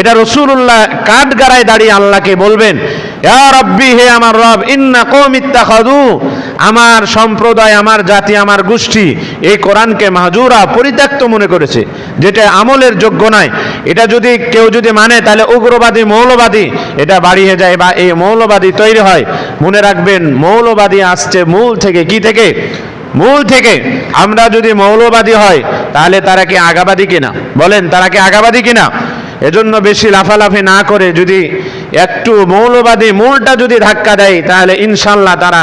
এটা রসুল্লাহ কাঠ গাড়ায় দাঁড়িয়ে আল্লাহকে বলবেন রব্বি, হে আমার রব, ইন্না কৌম ইত্তাখাদু আমার সম্প্রদায়, আমার জাতি, আমার গোষ্ঠী এই কোরআনকে মাহজুরা পরিত্যক্ত মনে করেছে, যেটা আমলের যোগ্য নয়। এটা যদি কেউ যদি মানে তাহলে উগ্রবাদী, মৌলবাদী, এটা বাড়িয়ে যায় বা এই মৌলবাদী তৈরি হয়। মনে রাখবেন, মৌলবাদী আসছে মূল থেকে, কি থেকে? মূল থেকে আমরা যদি মৌলবাদী হয়, তাহলে তারা কি আগাবাদী কিনা? বলেন, তারা কি আগাবাদী কিনা? এজন্য বেশি লাফালাফি না করে যদি একটু মৌলবাদী মূলটা যদি ধাক্কা দেয়, তাহলে ইনশাল্লাহ তারা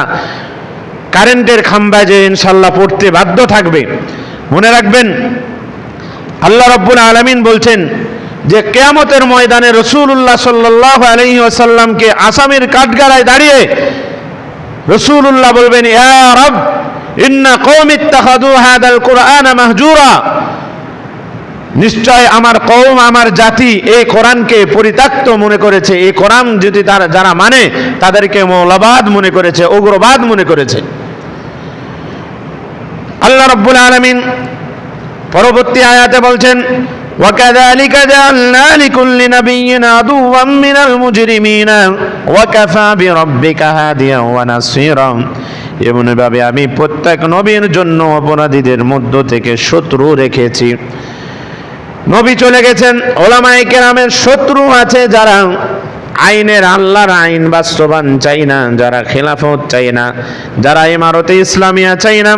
কারেন্টের খাম্বায় যে ইনশাল্লাহ পড়তে বাধ্য থাকবে। মনে রাখবেন, আল্লাহ রব্বুল আলমিন বলছেন যে কেয়ামতের ময়দানে রসুল্লাহ সাল্লাহ আলহি আসাল্লামকে আসামের কাঠগাড়ায় দাঁড়িয়ে রসুল্লাহ বলবেন, ইয়া রব, ইন্না কৌম ইত্তাখাদু হাদাল কুরআন মাহজুরা। নিশ্চয় আমার কৌম আমার জাতি এই কোরআনকে পরিত্যক্ত মনে করেছে এই কোরআন যদি তারা যারা মানে তাদেরকে মৌলবাদ মনে করেছে উগ্রবাদ মনে করেছে আল্লাহ রব্বুল আলমিন পরবর্তী আয়াতে বলছেন وكذلك جعلنا لكل نبي عدوا من المجرمين وكفى بربك هاديا ونصيرا এমনভাবে আমি প্রত্যেক নবীর জন্য অপরাধীদের মধ্য থেকে শত্রু রেখেছি নবী চলে গেছেন ওলামাই কেরামের শত্রু আছে যারা আইনের আল্লাহর আইন বাস্তবান চাই না, যারা খেলাফত চাই না, যারা ইমারতে ইসলামিয়া চাই না।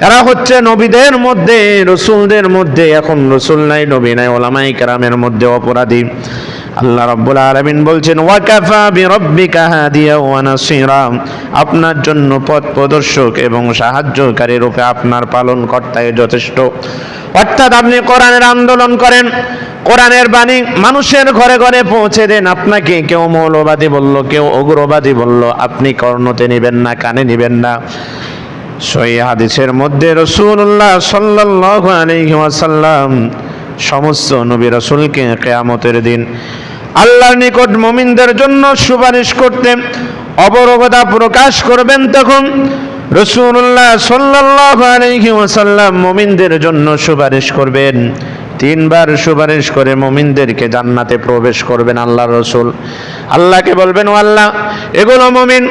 এরা হচ্ছে নবীদের মধ্যে, রসুলদের মধ্যে, এখন রসুল নাই, নবী নাই ওলামাই কেরামের মধ্যে অপরাধী। আল্লাহ রাব্বুল আলামিন বলছেন, ওয়াকাফা বিরাব্বিকা হাদিয়া ওয়া নাসীরা। আপনার জন্য পথ প্রদর্শক এবং সাহায্যকারী রূপে আপনার পালন কর্তায় যথেষ্ট। অর্থাৎ আপনি কোরআনের আন্দোলন করেন, কোরআনের বাণী মানুষের ঘরে ঘরে পৌঁছে দেন, আপনাকে কেউ মৌলবাদী বলল, কেউ উগ্রবাদী বলল, আপনি কর্ণতে নেবেন না, কানে নেবেন না। সই হাদিসের মধ্যে রসুল্লাহ সাল্লাল্লাহু আলাইহি ওয়াসাল্লাম সমস্ত নবী রসুলকে কেয়ামতের দিন আল্লাহর নিকট মমিনদের জন্য সুপারিশ করতে অবরগতা প্রকাশ করবেন তখন রসুল্লাহ ওয়াসাল্লাম মমিনদের জন্য সুপারিশ করবেন। তিনবার সুপারিশ করে মমিনদেরকে জান্নাতে প্রবেশ করবেন আল্লাহ রসুল। আল্লাহকে বলবেন, ও আল্লাহ, এগুলো মমিন,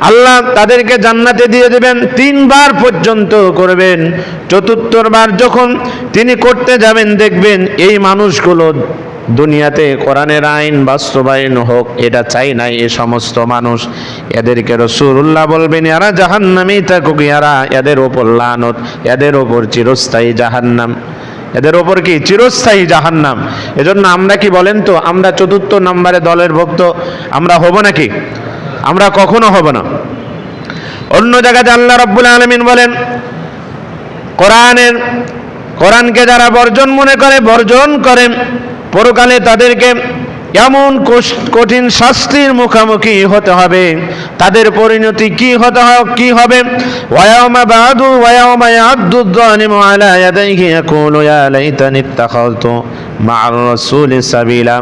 আল্লাহ তাদেরকে জান্নাতে দিয়ে দেবেন, তিনবার পর্যন্ত করবেন। চতুর্থবার যখন তিনি করতে যাবেন, দেখবেন এই মানুষগুলো দুনিয়াতে কোরআনের আইন বাস্তবায়ন হোক, এটা চাই নাই এ সমস্ত মানুষ। এদেরকে রসুল্লাহ বলবেন এরা জাহান্নামেই থাকুক এরা এদের ওপর লানত, এদের ওপর চিরস্থায়ী জাহান্নাম। এদের ওপর কি? চিরস্থায়ী জাহান্নাম। এজন্য আমরা কি বলেন তো, আমরা চতুর্থ নম্বরে দলের ভক্ত, আমরা হব নাকি? আমরা কখনো হব না। অন্য জায়গাতে আল্লাহ রব্বুল আলমিন বলেন, কোরআনের, কোরআনকে যারা বর্জন মনে করে, বর্জন করেন পরকালে তাদেরকে এমন কঠিন শাস্তির মুখোমুখি হতে হবে। তাদের পরিণতি কি হতে কি হবে? ওয়ায়ামা বাদু ওয়ায়ামা যালিমু আলা ইয়াদাইহি ইয়াকুলু ইয়া লাইতানি ইত্তাখাযতু মা'আর সাবিলা।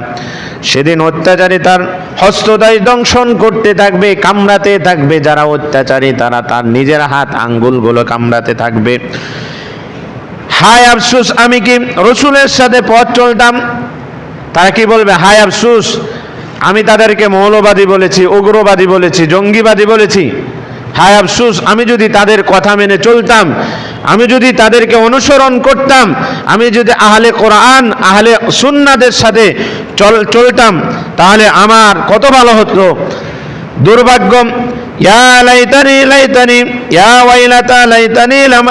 সেদিন অত্যাচারী তার হস্তদায় দংশন করতে থাকবে, কামড়াতে থাকবে। যারা অত্যাচারী, তারা তার নিজের হাত আঙ্গুলগুলো কামড়াতে থাকবে। হায় আফসুস, আমি কি রসুলের সাথে পথ চলতাম? তারা কি বলবে? হায় আফসুস, আমি তাদেরকে মৌলবাদী বলেছি, উগ্রবাদী বলেছি, জঙ্গিবাদী বলেছি। হায় আফসুস, আমি যদি তাদের কথা মেনে চলতাম, আমি যদি তাদেরকে অনুসরণ করতাম, আমি যদি আহলে কোরআন, আহলে সুন্নাদের সাথে চল, চলতাম, তাহলে আমার কত ভালো হতো? দুর্ভাগ্য, ইয়া লাইতানি লাইতানি, ইয়া ওয়াইলাতা, লাইতানি, লাম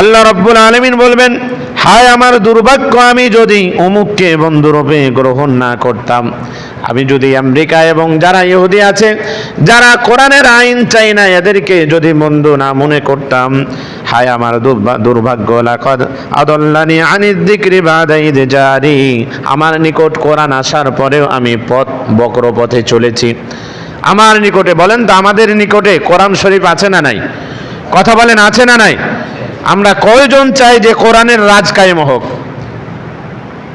আল্লাহ রব্বুল আলামিন বলবেন হায়, আমার দুর্ভাগ্য, আমি যদি অমুককে বন্ধুরূপে গ্রহণ না করতাম। আমি যদি আমেরিকা এবং যারা ইহুদি আছে, যারা কোরআনের আইন চাই না, এদেরকে যদি বন্ধু না মনে করতাম। হায়, আমার দুর্ভা- দুর্ভাগ্য, লাকদ আদল্লানি আনিদ দিক্রি বাদাইদ জারি আমার নিকট কোরআন আসার পরেও আমি পথ, বক্র পথে চলেছি। আমার নিকটে, বলেন তো, আমাদের নিকটে কোরআন শরীফ আছে না নাই? কথা বলেন, আছে না নাই? আমরা কয়জন চাই যে কোরআনের রাজ কায়েম হোক?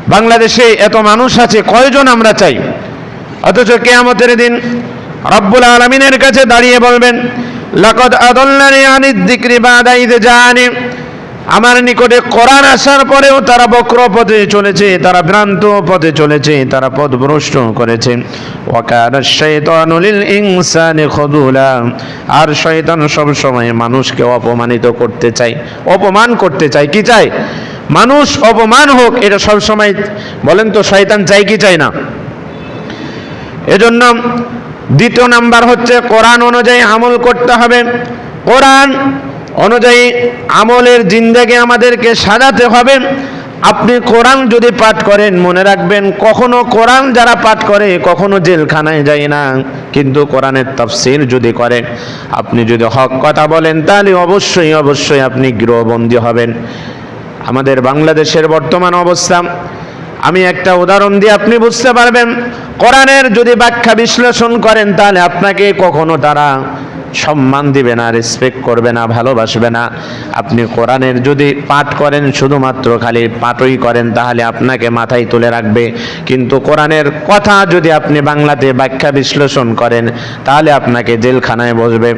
বাংলাদেশে এত মানুষ আছে, কয়জন আমরা চাই? অথচ কেয়ামতের দিন রব্বুল আলমিনের কাছে দাঁড়িয়ে বলবেন, লকদ আদল্লানি আনিদ দিক্রি বাদা ইদ জানি। আমার নিকটে কোরআন আসার পরেও তারা বক্র পথে চলেছে, তারা ভ্রান্ত পথে চলেছে, তারা পথভ্রষ্ট করেছে। ওয়াকার শৈতানুলিল আর শয়তান সব সময় মানুষকে অপমানিত করতে চায়। অপমান করতে চায়, কি চায়? মানুষ অপমান হোক, এটা সব সময় বলেন তো, শয়তান চাই কি চায় না? এজন্য দ্বিতীয় নাম্বার হচ্ছে, কোরআন অনুযায়ী আমল করতে হবে। কোরআন অনুযায়ী আমলের জিন্দাকে আমাদেরকে সাজাতে হবে। আপনি কোরআন যদি পাঠ করেন, মনে রাখবেন, কখনো কোরআন যারা পাঠ করে, কখনো জেলখানায় যায় না। কিন্তু কোরআনের তাফসীর যদি করে, আপনি যদি হক কথা বলেন, তাহলে অবশ্যই অবশ্যই আপনি গৃহবন্দী হবেন। আমাদের বাংলাদেশের বর্তমান অবস্থা আমি একটা উদাহরণ দিয়ে আপনি বুঝতে পারবেন। কোরআনের যদি ব্যাখ্যা বিশ্লেষণ করেন, তাহলে আপনাকে কখনো তারা সম্মান দিবে না রেসপেক্ট করবে না, ভালোবাসবে না। আপনি কোরআনের যদি পাঠ করেন, শুধুমাত্র খালি পাঠই করেন, তাহলে আপনাকে মাথায় তুলে রাখবে। কিন্তু কোরআনের কথা যদি আপনি বাংলাতে ব্যাখ্যা বিশ্লেষণ করেন, তাহলে আপনাকে জেলখানায় বসবে।